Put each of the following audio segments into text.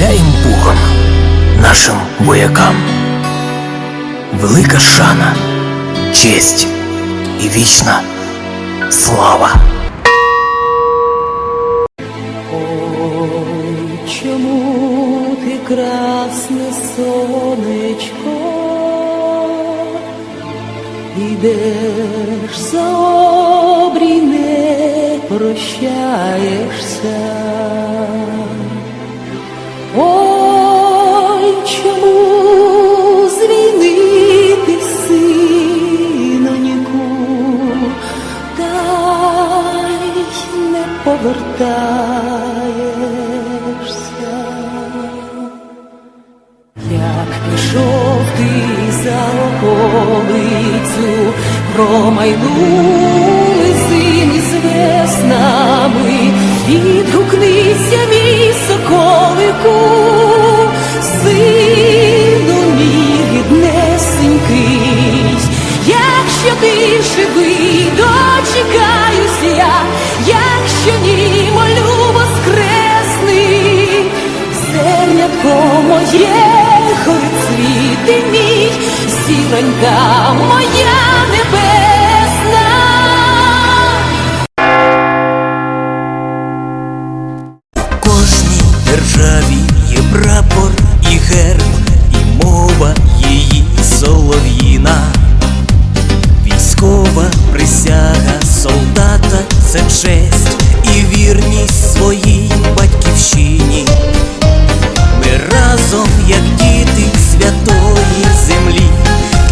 стріляєм пухом нашим воякам. Велика шана, честь і вічна слава. Ой, чому ти красне сонечко, Ідеш за обрій, не прощаєшся. Ой, чому з війни ти та й не повертаєшся. Як пішов ти за околицю, промайнули зимі з веснами, зіронька моя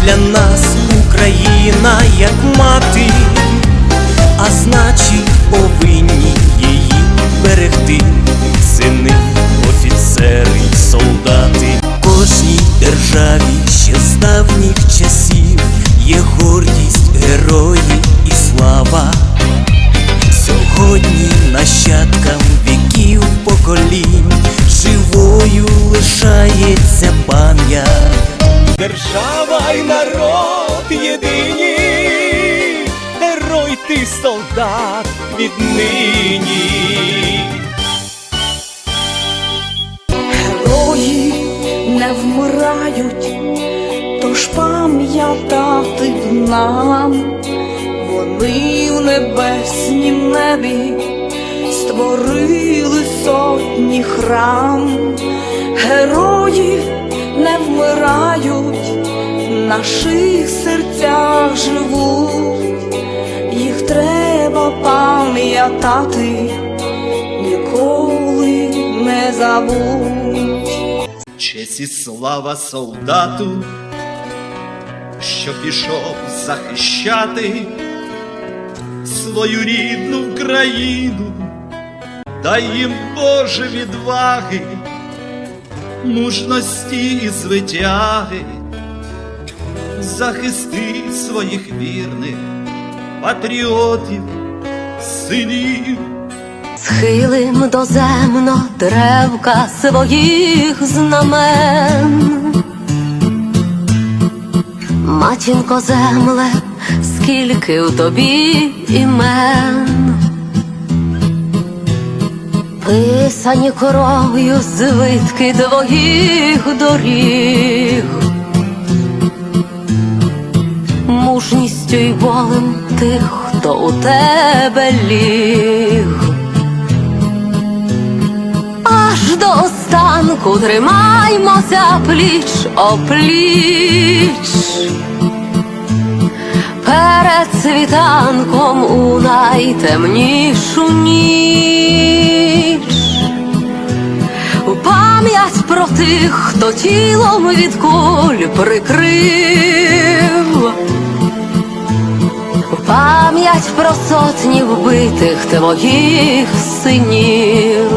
Для нас Україна як мати, а значить віднині. Герої не вмирають, тож пам'ятати б нам, вони в небеснім небі створили сотні храм, герої не вмирають, в наших серцях живуть, пам'ятати, ніколи не забудь. Честь і слава солдату, що пішов захищати свою рідну країну, дай їм Боже відваги, мужності і звитяги, захисти своїх вірних патріотів, синів. Схилим доземно древка своїх знамен. Матінко земле, скільки в тобі імен, писані кров'ю звитки твоїх доріг, мужністю й болем тих, хто у тебе ліг. Аж до останку тримаймося пліч опліч. Перед світанком у найтемнішу ніч. У пам'ять про тих, хто тілом від куль прикрив. Пам'ять про сотні вбитих твоїх синів.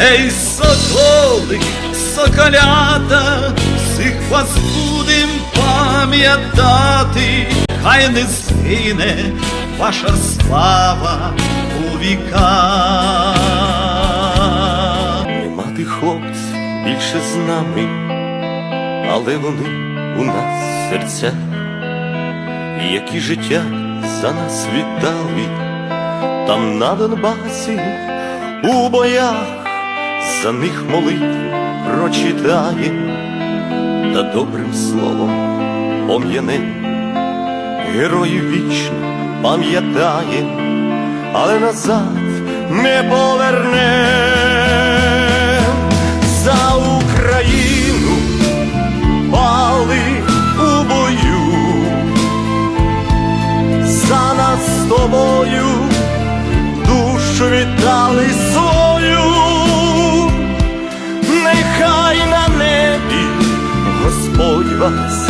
Ей, соколи, соколята, всіх вас будем пам'ятати, хай не згине ваша слава у віках. Нема тих хлопців більше з нами, але вони у нас серця, які життя за нас віддали, там на Донбасі у боях за них молитву прочитає, та добрим словом пом'яне, героїв вічно пам'ятає, але назад не поверне тобою душу віддали свою, нехай на небі Господь вас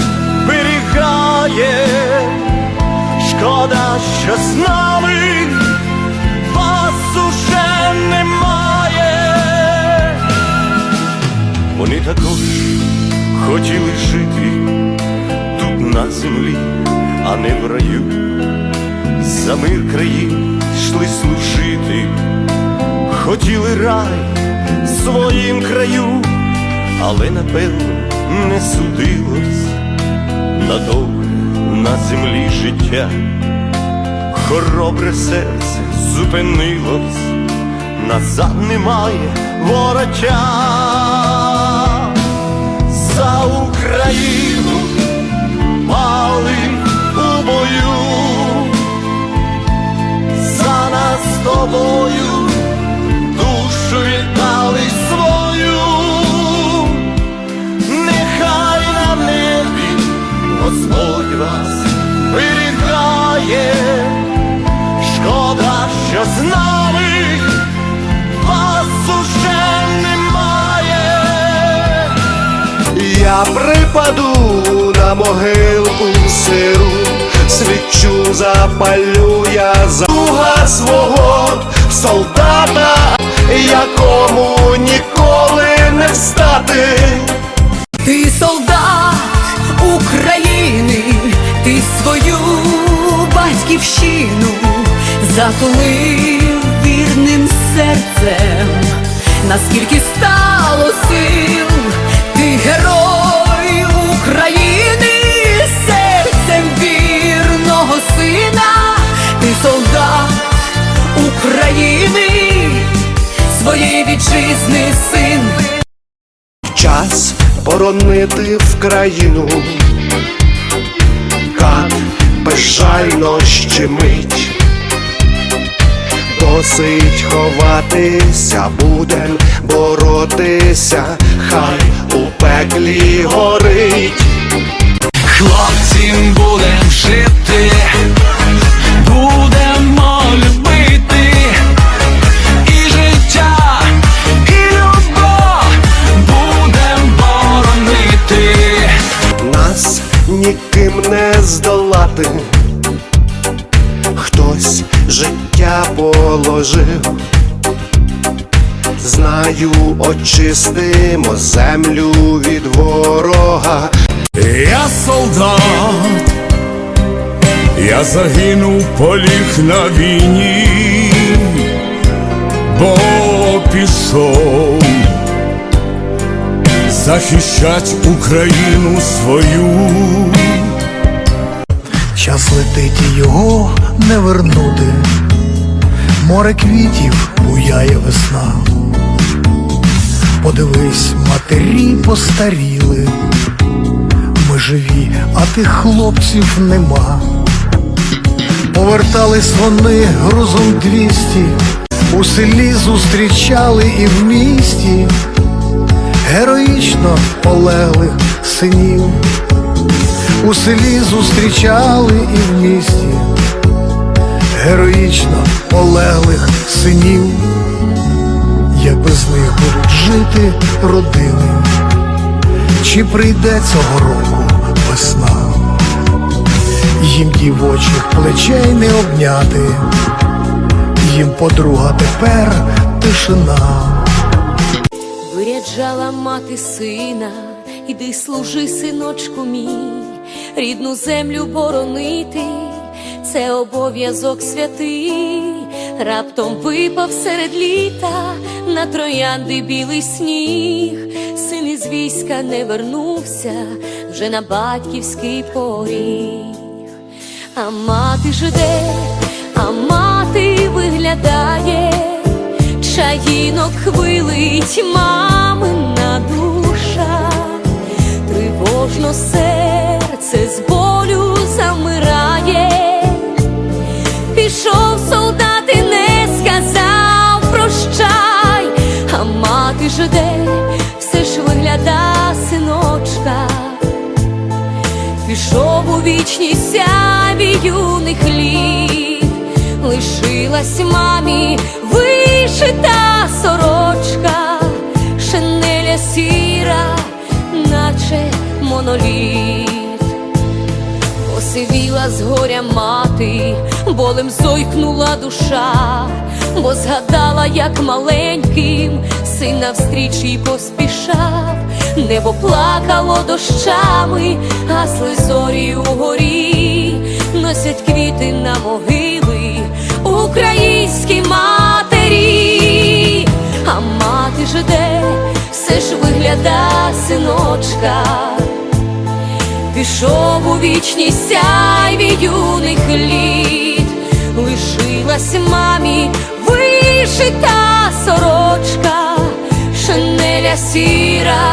берігає, шкода, що з нами вас уже немає. Вони також хотіли жити тут на землі, а не в раю. За мир країн йшли служити, хотіли рай своїм краю, але напевно не судилось надовго на землі життя, хоробре серце зупинилось, назад немає вороття за Україну пали у бою Я припаду на могилку сиру, свічу запалю я за друга свого солдата, якому ніколи не встати. Ти солдат України, ти свою батьківщину затулив вірним серцем, наскільки стало сил, ти герой боронити в країну, кат безжально щемить. Досить ховатися, будем боротися, хай у пеклі горить. Хлопцям будем жити, здолати, хтось життя положив. Знаю, очистимо землю від ворога. Я солдат, я загинув поліг на війні, бо пішов захищать Україну свою. Час летить і його не вернути. Море квітів буяє весна. Подивись, матері постаріли. Ми живі, а тих хлопців нема. Повертались вони грузом двісті, у селі зустрічали і в місті героїчно полеглих синів. У селі зустрічали і в місті героїчно полеглих синів, як без них будуть жити родини, чи прийде цього року весна, їм дівочих плечей не обняти, їм подруга тепер тишина. Виряджала мати сина, іди служи, синочку мій, рідну землю боронити, це обов'язок святий, раптом випав серед літа на троянди білий сніг, син із війська не вернувся вже на батьківський поріг. А мати жде, а мати виглядає, чай Українок хвилить мамина душа, тривожно серце вічність сяві юних літ, лишилась мамі вишита сорочка, шинеля сіра, наче моноліт. Посивіла з горя мати, болем зойкнула душа, бо згадала, як маленьким син навстріч їй поспішав, небо плакало дощами, гасли зорі угорі, носять квіти на могили українські матері, а мати жде, все ж вигляда синочка. Пішов у вічність сяйві юних літ, лишилась мамі вишита сорочка, шинеля сіра,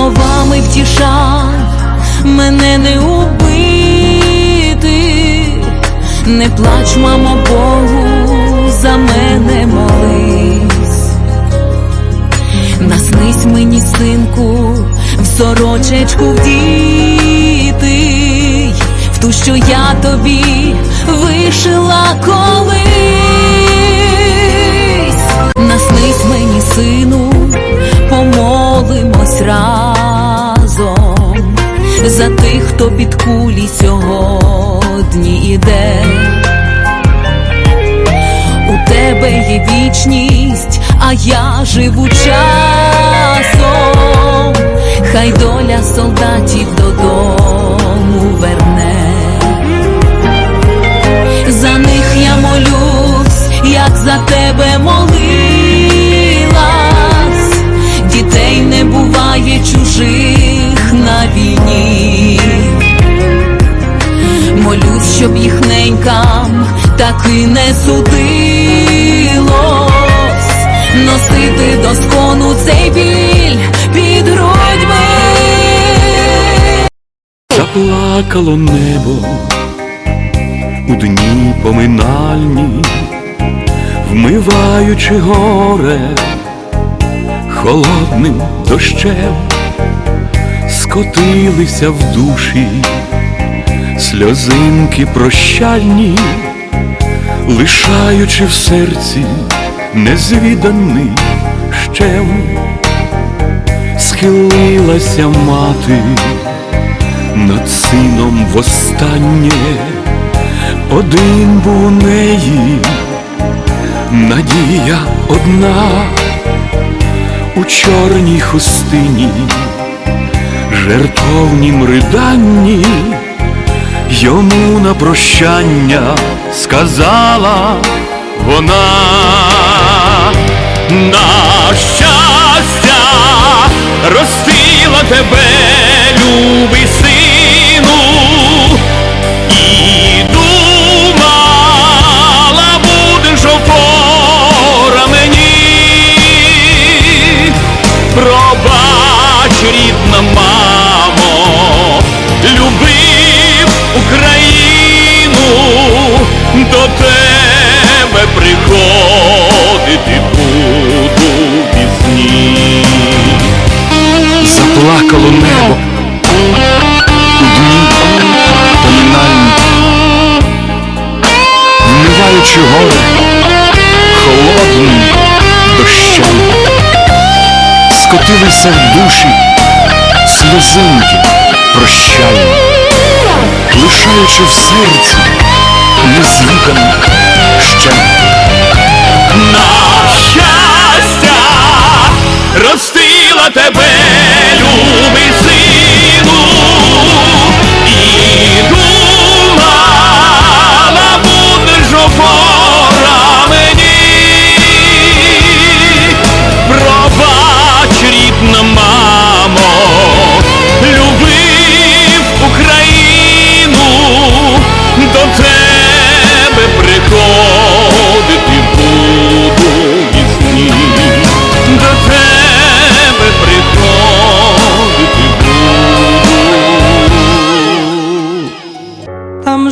Словами втішай, мене не убити, не плач, мамо, Богу, за мене молись. Наснись мені, синку, в сорочечку вдітий, в ту, що я тобі вишила колись. За тих, хто під кулі сьогодні іде. У тебе є вічність, а я живу часом, хай доля солдатів додому верне. За них я молюсь, як за тебе молилась, дітей не буває чужих на війні. Молюсь, щоб їх ненькам таки не судилось носити до скону цей біль під грудьми. Заплакало небо у дні поминальні, вмиваючи горе холодним дощем, скотилися в душі. Сльозинки прощальні, лишаючи в серці незвіданий щем, схилилася мати над сином востаннє, один був у неї, надія одна. У чорній хустині, жертовнім riданні, йому на прощання сказала вона на щастя ростила тебе, любий сину, і думала, будеш опора мені. Заплакало небо. У дні поминальні, вмиваючи горе холодним дощем. Скотилися в душі сльозинки прощальні, лишаючи в серці незвіданий ще. На щастя за тебе,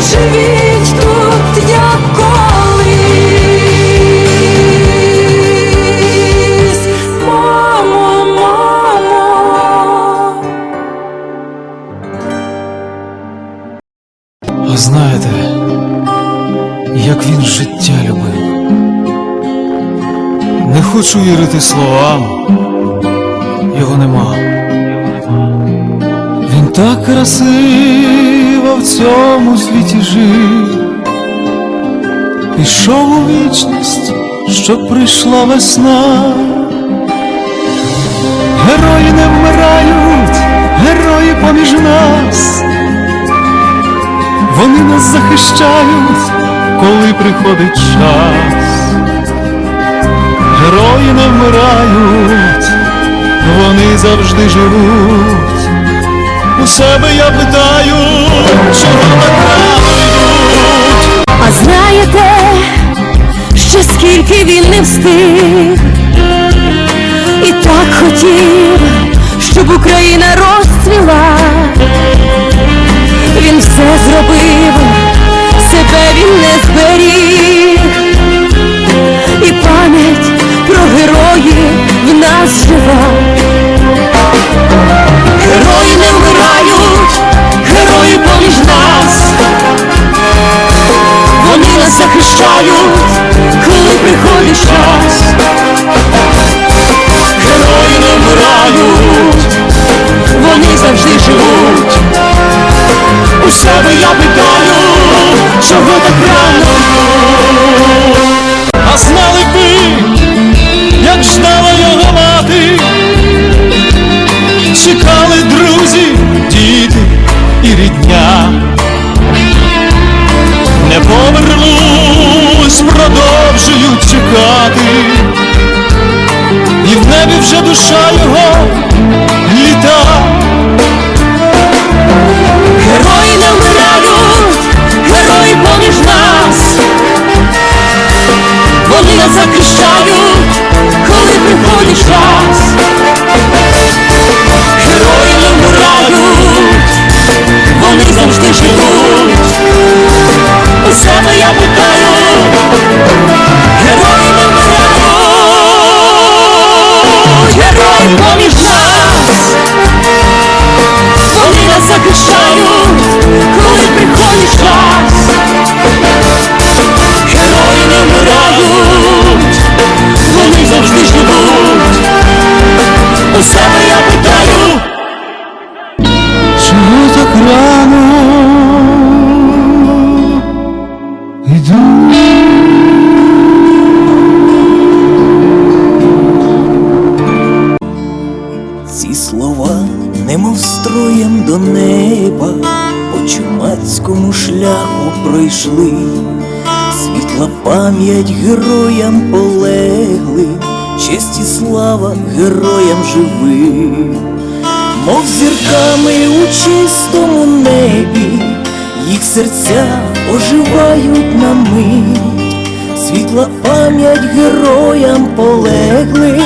Живіть тут, як колись. Мамо, мамо. А знаєте, як він життя любив. Не хочу вірити словам, його нема. Він так красиво в цьому світі жив, пішов у вічність, щоб прийшла весна. Герої не вмирають, герої поміж нас. Вони нас захищають, коли приходить час. Герої не вмирають, вони завжди живуть. У себе я питаю, чого нагадують. А знаєте, ще скільки він не встиг, і так хотів, щоб Україна розцвіла. Він все зробив, себе він не зберіг, і пам'ять про героїв в нас жива. Захищаю, коли приходить час, герої не вмирають, вони завжди живуть. У себе я питаю, чого так рано? Серця оживають на мить. Світла пам'ять героям полеглим,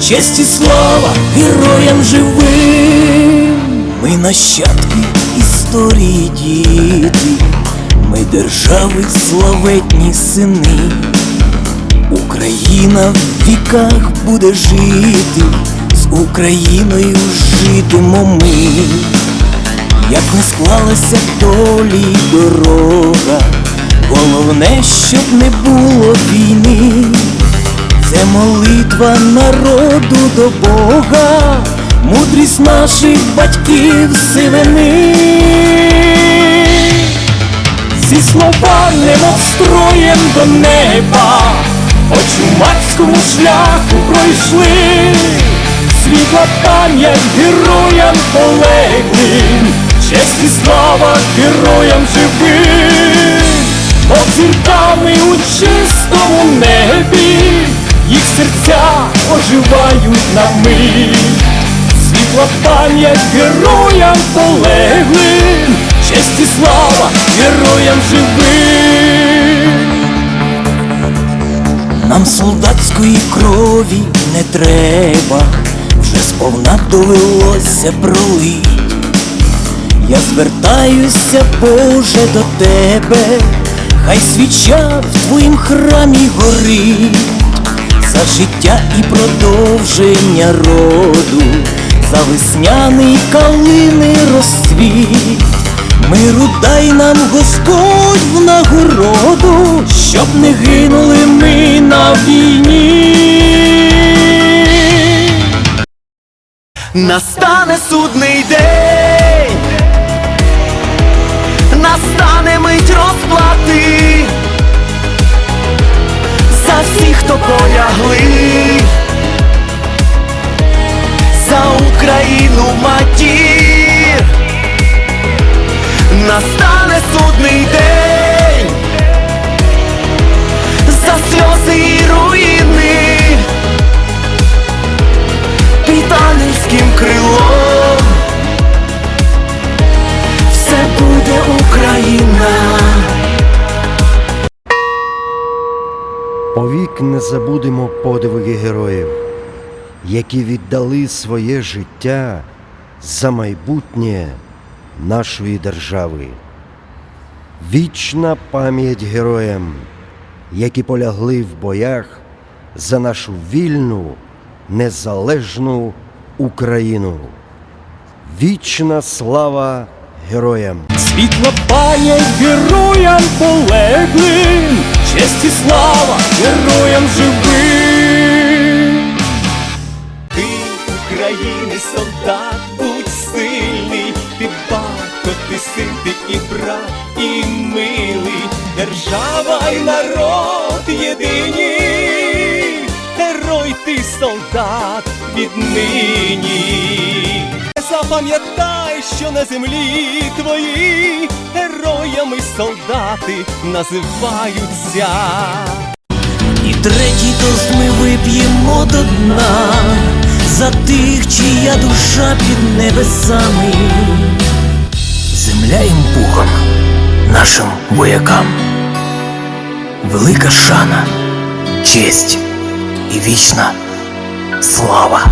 честь і слава героям живим. Ми нащадки історії діти, ми держави славетні сини. Україна в віках буде жити, з Україною житимо ми. Як не склалася долі дорога, головне, щоб не було війни, це молитва народу до Бога, мудрість наших батьків сивини. Зі слова немов строєм до неба, по чумацькому шляху пройшли, світла пам'ять героям полеглим, честь і слава героям живим, мов зірками у чистому небі, їх серця оживають на мить. Світла пам'ять героям полеглим, честь і слава героям живим. Нам солдатської крові не треба, вже сповна довелося пролить. Я звертаюся, Боже, до тебе, хай свіча в твоїм храмі горить, за життя і продовження роду, за весняний калини розцвіт. Миру дай нам Господь в нагороду, щоб не гинули ми на війні. Настане судний день, настане мить розплати які віддали своє життя за майбутнє нашої держави. Вічна пам'ять героям, які полягли в боях за нашу вільну, незалежну Україну. Вічна слава героям! Світла пам'ять героям полеглим, честь і слава героям живим. солдат, будь сильний, ти батько, ти син, ти і брат, і милий, держава й народ єдині, герой ти солдат віднині. Запам'ятай, що на землі твої героями солдати називаються. І третій тост ми вип'ємо до дна за тих, чия душа під небесами. Земля їм пухом, нашим воякам. Велика шана, честь і вічна слава.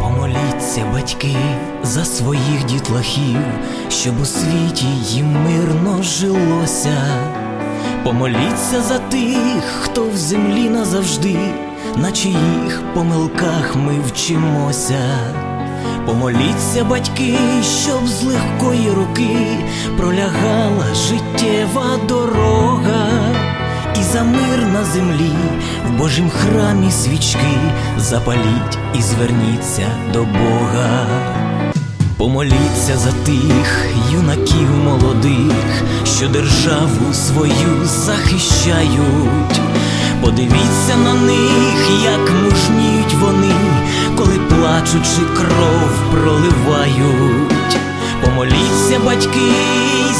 Помоліться, батьки, за своїх дітлахів, щоб у світі їм мирно жилося. Помоліться за тих, хто в землі назавжди, на чиїх помилках ми вчимося. Помоліться, батьки, щоб з легкої руки пролягала життєва дорога. І за мир на землі в Божім храмі свічки запаліть і зверніться до Бога. Помоліться за тих юнаків молодих, що державу свою захищають. Подивіться на них, як мужніють вони, коли плачучи кров проливають. Помоліться, батьки,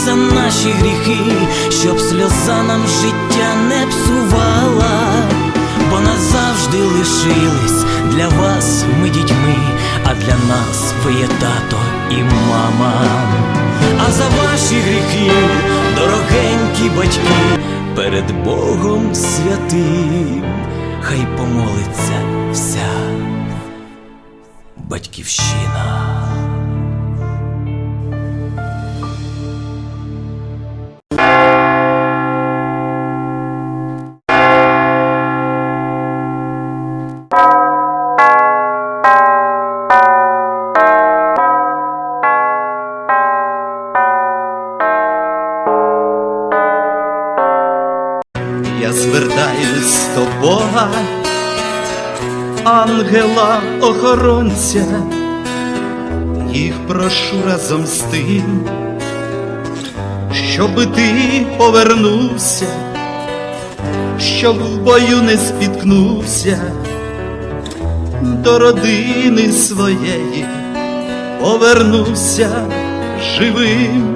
за наші гріхи, щоб сльоза нам життя не псувала, бо назавжди лишились для вас ми дітьми, а для нас ви є тато і мама. А за ваші гріхи, дорогенькі батьки, перед Богом святим, хай помолиться вся батьківщина. Охоронця, їх прошу разом з тим, щоби ти повернувся, щоб в бою не спіткнувся, до родини своєї повернувся живим.